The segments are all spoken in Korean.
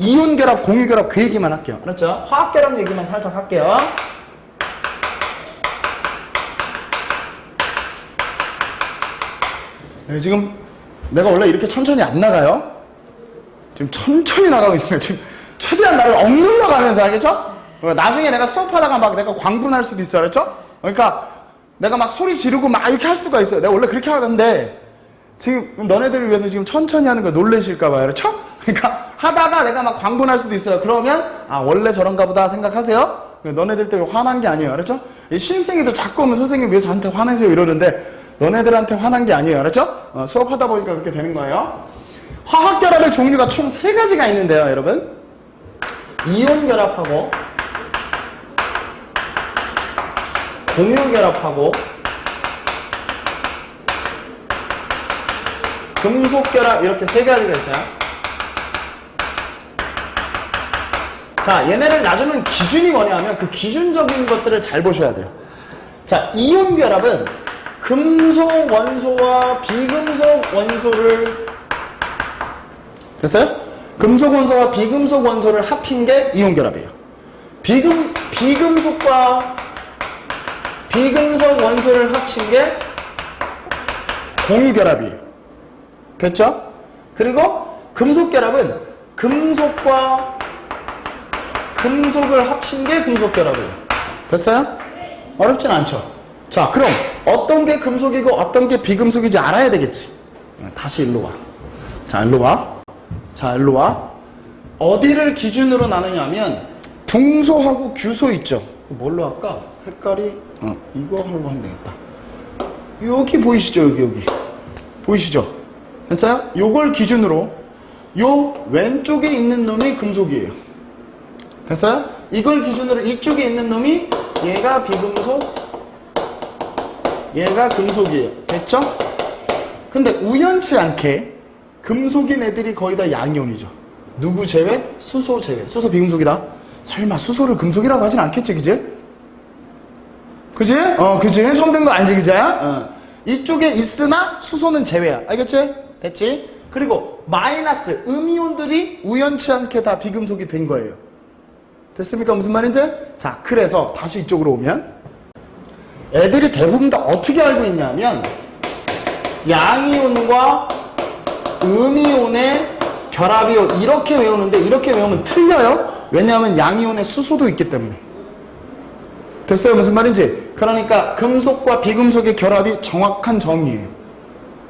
이온 결합, 공유 결합 그 얘기만 할게요. 그렇죠? 화학 결합 얘기만 살짝 할게요. 네, 지금 내가 원래 이렇게 천천히 안 나가요. 지금 천천히 나가고 있는 거예요. 지금 최대한 나를 억눌러 가면서 알겠죠? 어, 나중에 내가 수업하다가 막 내가 광분할 수도 있어, 그렇죠? 그러니까 내가 막 소리 지르고 막 이렇게 할 수가 있어요. 내가 원래 그렇게 하는데 지금 너네들을 위해서 지금 천천히 하는 거 놀래실까 봐요, 그렇죠? 그러니까 하다가 내가 막 광분할 수도 있어요. 그러면 아 원래 저런가 보다 생각하세요. 너네들 때문에 화난 게 아니에요? 이 신입생이들 자꾸 오면 선생님 왜 저한테 화내세요 이러는데 너네들한테 화난 게 아니에요, 그렇죠? 어, 수업하다 보니까 그렇게 되는 거예요. 화학 결합의 종류가 총 세 가지가 있는데요, 여러분. 이온 결합하고 공유 결합하고 금속 결합 이렇게 세 가지가 있어요. 자, 얘네를 나누는 기준이 뭐냐면 그 기준적인 것들을 잘 보셔야 돼요. 자, 이온 결합은 금속 원소와 비금속 원소를 됐어요? 금속 원소와 비금속 원소를 합힌 게 이온 결합이에요. 비금 비금속과 비금속 원소를 합친 게 공유 결합이에요. 됐죠? 그리고 금속 결합은 금속과 금속을 합친 게 금속 결합이에요. 됐어요? 어렵진 않죠? 자, 그럼 어떤 게 금속이고 어떤 게 비금속인지 알아야 되겠지. 다시 일로 와. 자, 일로 와. 자, 일로 와. 어디를 기준으로 나누냐면 붕소하고 규소 있죠. 뭘로 할까? 색깔이 어, 이거 하려고 하면 되겠다. 여기 보이시죠? 여기 여기. 보이시죠? 됐어요? 요걸 기준으로 요 왼쪽에 있는 놈이 금속이에요. 됐어요? 이걸 기준으로 이쪽에 있는 놈이 얘가 비금속, 얘가 금속이에요. 됐죠? 근데 우연치 않게 금속인 애들이 거의 다 양이온이죠. 누구 제외? 수소 제외. 수소 비금속이다. 설마 수소를 금속이라고 하진 않겠지, 그지? 그지? 어, 그지? 처음 된거 알지, 그지? 어. 이쪽에 있으나 수소는 제외야. 알겠지? 됐지? 그리고 마이너스 음이온들이 우연치 않게 다 비금속이 된 거예요. 됐습니까? 무슨 말인지? 자, 그래서 다시 이쪽으로 오면 애들이 대부분 다 어떻게 알고 있냐면 양이온과 음이온의 결합이요. 이렇게 외우는데 이렇게 외우면 틀려요. 왜냐하면 양이온에 수소도 있기 때문에. 됐어요? 무슨 말인지? 그러니까 금속과 비금속의 결합이 정확한 정의예요.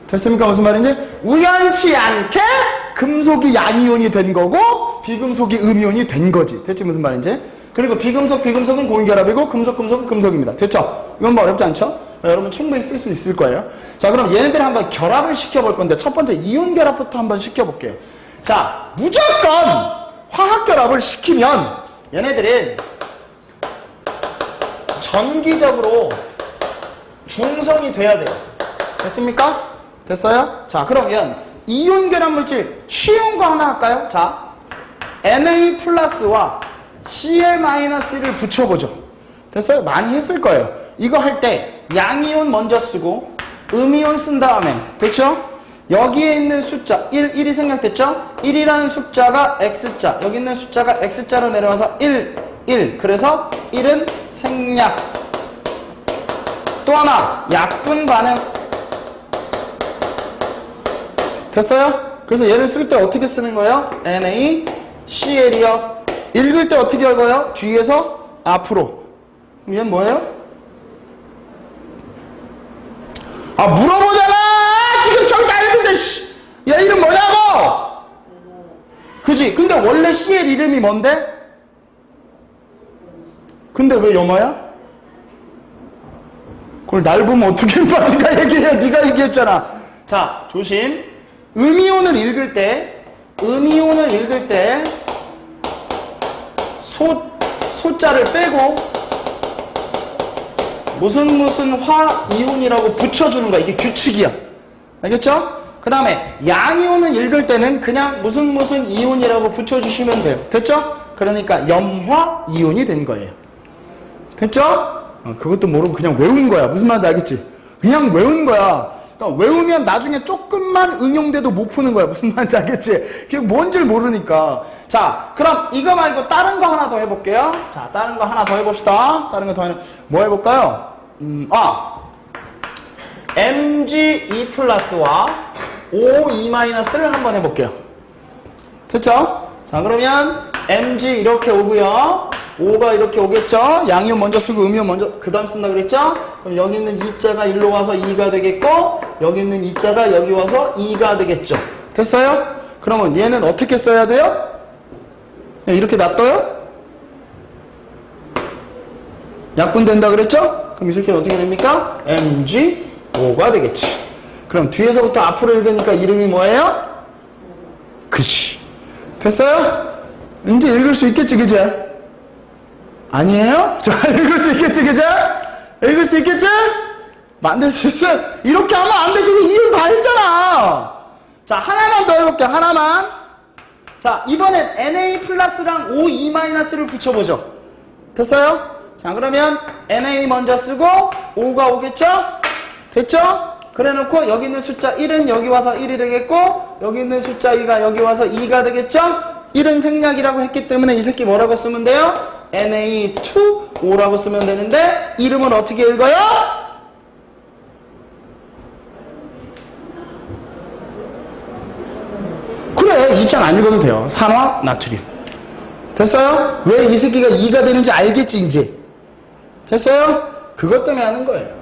됐습니까? 무슨 말인지? 우연치 않게 금속이 양이온이 된 거고 비금속이 음이온이 된 거지. 됐지? 무슨 말인지? 그리고 비금속, 비금속은 공유결합이고 금속, 금속은 금속입니다. 됐죠? 이건 뭐 어렵지 않죠? 여러분 충분히 쓸 수 있을 거예요. 자, 그럼 얘네들 한번 결합을 시켜볼 건데 첫 번째 이온 결합부터 한번 시켜볼게요. 자, 무조건 화학 결합을 시키면 얘네들은 전기적으로 중성이 돼야 돼요. 됐습니까? 됐어요? 자, 그러면 이온 결합 물질 쉬운 거 하나 할까요? 자, Na 플러스와 Cl 마이너스를 붙여보죠. 됐어요? 많이 했을 거예요. 이거 할 때 양이온 먼저 쓰고 음이온 쓴 다음에 됐죠? 여기에 있는 숫자 1, 1이 생략됐죠? 1이라는 숫자가 X자 여기 있는 숫자가 X자로 내려와서 1, 1 그래서 1은 생략 또 하나 약분 반응 됐어요? 그래서 얘를 쓸 때 어떻게 쓰는 거예요? NaCl이요 읽을 때 어떻게 읽어요? 뒤에서 앞으로 그럼 얘는 뭐예요? 아 물어보잖아 지금 다 했는데 씨. 얘 이름 뭐냐고 그지 근데 원래 CL 이름이 뭔데 근데 왜 염화야 그걸 날 보면 어떻게 봐 네가 얘기해 네가 얘기했잖아 자 조심 음이온을 읽을 때 음이온을 읽을 때 소, 소자를 빼고 무슨 무슨 화이온이라고 붙여주는 거야. 이게 규칙이야. 알겠죠? 그 다음에 양이온을 읽을 때는 그냥 무슨 무슨 이온이라고 붙여주시면 돼요. 됐죠? 그러니까 염화이온이 된 거예요. 됐죠? 어, 그것도 모르고 그냥 외운 거야. 무슨 말인지 알겠지? 그냥 외운 거야. 그러니까 외우면 나중에 조금만 응용돼도 못 푸는 거야. 무슨 말인지 알겠지? 그게 뭔지를 모르니까. 자, 그럼 이거 말고 다른 거 하나 더 해볼게요. 자, 다른 거 하나 더 해봅시다. 다른 거 더 해, 뭐 해볼까요? 음, 아. mg2 플러스와 o2 마이너스를 한번 해볼게요. 됐죠? 자, 그러면 mg 이렇게 오고요. 5가 이렇게 오겠죠? 양이온 먼저 쓰고 음이온 먼저 그 다음 쓴다 그랬죠? 그럼 여기 있는 2자가 일로 와서 2가 되겠고 여기 있는 2자가 여기 와서 2가 되겠죠? 됐어요? 그러면 얘는 어떻게 써야 돼요? 네, 이렇게 놔둬요? 약분된다 그랬죠? 그럼 이 새끼는 어떻게 됩니까? mg 5가 되겠지. 그럼 뒤에서부터 앞으로 읽으니까 이름이 뭐예요? 그치. 됐어요? 이제 읽을 수 있겠지, 그제? 아니에요? 자, 읽을 수 있겠지, 그제? 읽을 수 있겠지? 만들 수 있어? 이렇게 하면 안 돼. 저거 이유 다 했잖아. 자, 하나만 더 해볼게, 하나만. 자, 이번엔 NA 플러스랑 O2 마이너스를 붙여보죠. 됐어요? 자, 그러면 NA 먼저 쓰고, O가 오겠죠? 됐죠? 그래 놓고, 여기 있는 숫자 1은 여기 와서 1이 되겠고, 여기 있는 숫자 2가 여기 와서 2가 되겠죠? 1은 생략이라고 했기 때문에 이 새끼 뭐라고 쓰면 돼요? NA2O라고 쓰면 되는데, 이름은 어떻게 읽어요? 그래, 이장 안 읽어도 돼요. 산화, 나트륨. 됐어요? 왜 이 새끼가 2가 되는지 알겠지, 이제? 됐어요? 그것 때문에 하는 거예요.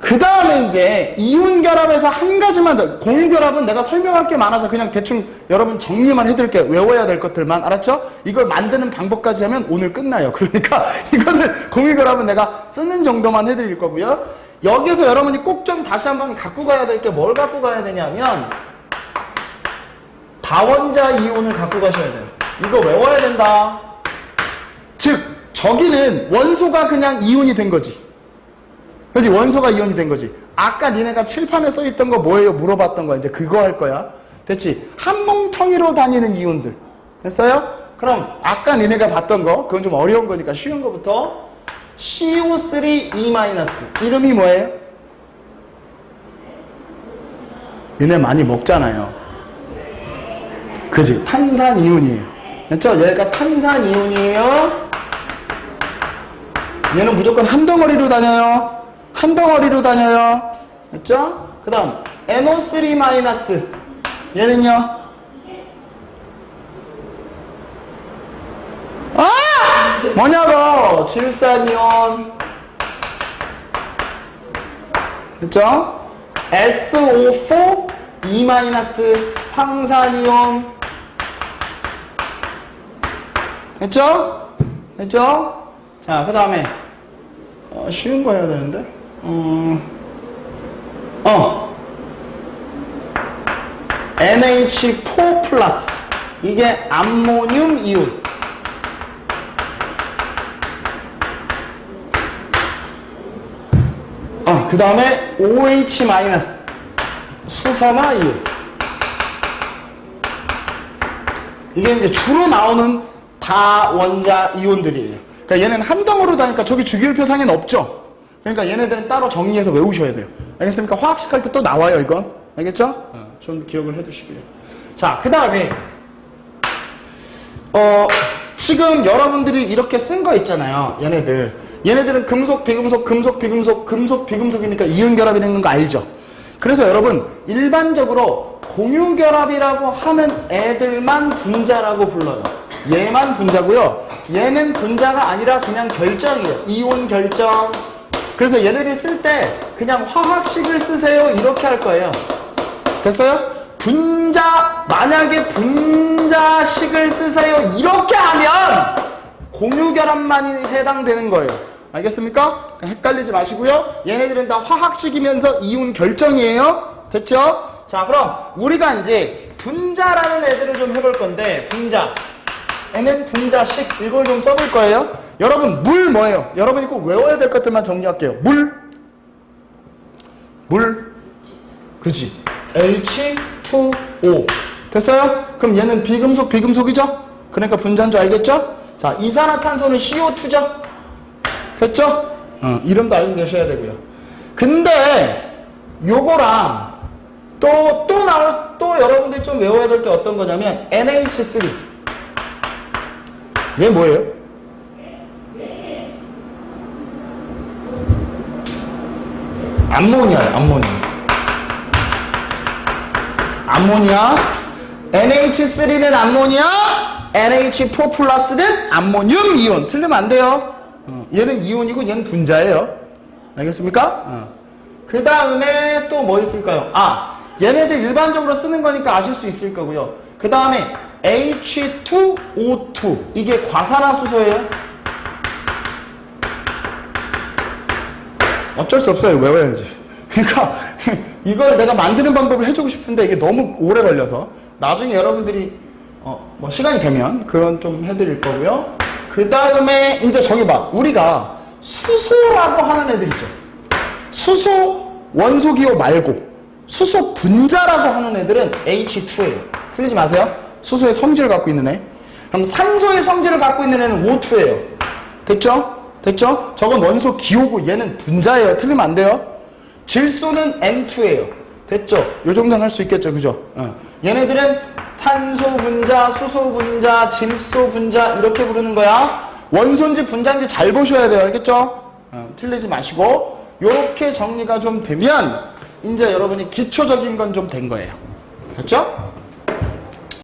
그 다음에 이제 이온 결합에서 한 가지만 더 공유 결합은 내가 설명할 게 많아서 그냥 대충 여러분 정리만 해드릴게요. 외워야 될 것들만. 알았죠? 이걸 만드는 방법까지 하면 오늘 끝나요. 그러니까 이거를 공유 결합은 내가 쓰는 정도만 해드릴 거고요. 여기에서 여러분이 꼭 좀 다시 한번 갖고 가야 될 게 뭘 갖고 가야 되냐면 다원자 이온을 갖고 가셔야 돼요. 이거 외워야 된다. 즉 저기는 원소가 그냥 이온이 된 거지 그지 원소가 이온이 된 거지. 아까 니네가 칠판에 써 있던 거 뭐예요? 물어봤던 거야. 이제 그거 할 거야. 됐지? 한 뭉텅이로 다니는 이온들. 됐어요? 그럼 아까 니네가 봤던 거, 그건 좀 어려운 거니까 쉬운 거부터 CO3 E- 이름이 뭐예요? 니네 많이 먹잖아요. 그지? 탄산 이온이에요. 됐죠? 얘가 탄산 이온이에요. 얘는 무조건 한 덩어리로 다녀요. 한 덩어리로 다녀요. 됐죠? 그 다음, NO3 마이너스. 얘는요? 아! 뭐냐고! 질산이온. 됐죠? SO4 E 황산이온. 됐죠? 됐죠? 자, 그 다음에, 어, 쉬운 거 해야 되는데. 어, 어. NH4 플러스. 이게 암모늄 이온. 어, 그 다음에 OH 마이너스. 수산화 이온. 이게 이제 주로 나오는 다원자 이온들이에요. 그러니까 얘는 한 덩어리로 다니까 저기 주기율표상에는 없죠. 그러니까 얘네들은 따로 정리해서 외우셔야 돼요. 알겠습니까? 화학식 할 때 또 나와요, 이건. 알겠죠? 어, 좀 기억을 해 두시고요. 자, 그 다음에, 어, 지금 여러분들이 이렇게 쓴 거 있잖아요. 얘네들. 얘네들은 금속, 비금속, 금속, 비금속, 금속, 비금속이니까 이온결합이 되는 거 알죠? 그래서 여러분, 일반적으로 공유결합이라고 하는 애들만 분자라고 불러요. 얘만 분자고요. 얘는 분자가 아니라 그냥 결정이에요. 이온 결정. 그래서 얘네들 쓸때 그냥 화학식을 쓰세요. 이렇게 할 거예요. 됐어요? 분자, 만약에 분자식을 쓰세요. 이렇게 하면 공유결합만이 해당되는 거예요. 알겠습니까? 헷갈리지 마시고요. 얘네들은 다 화학식이면서 이온 결정이에요. 됐죠? 자, 그럼 우리가 이제 분자라는 애들을 좀 해볼 건데, 분자. 얘는 분자식 이걸 좀 써볼 거예요. 여러분 물 뭐예요? 여러분이 꼭 외워야 될 것들만 정리할게요. 물, 물, 그지? H2O 됐어요? 그럼 얘는 비금속 비금속이죠? 그러니까 분자인 줄 알겠죠? 자 이산화탄소는 CO2죠? 됐죠? 어, 이름도 알고 계셔야 되고요. 근데 요거랑 또, 또 나올, 또 여러분들이 좀 외워야 될 게 어떤 거냐면 NH3. 얘 뭐예요? 암모니아예요, 암모니아. 암모니아. NH3는 암모니아, NH4 플러스는 암모늄 이온. 틀리면 안 돼요. 어, 얘는 이온이고 얘는 분자예요. 알겠습니까? 그 다음에 또 뭐 있을까요? 아, 얘네들 일반적으로 쓰는 거니까 아실 수 있을 거고요. 그 다음에 H2O2. 이게 과산화수소예요. 어쩔 수 없어요. 외워야지. 그러니까 이걸 내가 만드는 방법을 해주고 싶은데 이게 너무 오래 걸려서 나중에 여러분들이 어, 뭐 시간이 되면 그건 좀 해드릴 거고요. 그 다음에 이제 저기 봐. 우리가 수소라고 하는 애들 있죠. 수소 원소 기호 말고 수소 분자라고 하는 애들은 H2예요. 틀리지 마세요. 수소의 성질을 갖고 있는 애. 그럼 산소의 성질을 갖고 있는 애는 O2예요. 됐죠? 됐죠? 저건 원소 기호고 얘는 분자예요. 틀리면 안 돼요. 질소는 N2예요. 됐죠? 요 정도는 할 수 있겠죠. 그죠? 어. 얘네들은 산소 분자, 수소 분자, 질소 분자 이렇게 부르는 거야. 원소인지 분자인지 잘 보셔야 돼요. 알겠죠? 어, 틀리지 마시고 요렇게 정리가 좀 되면 이제 여러분이 기초적인 건 좀 된 거예요. 됐죠?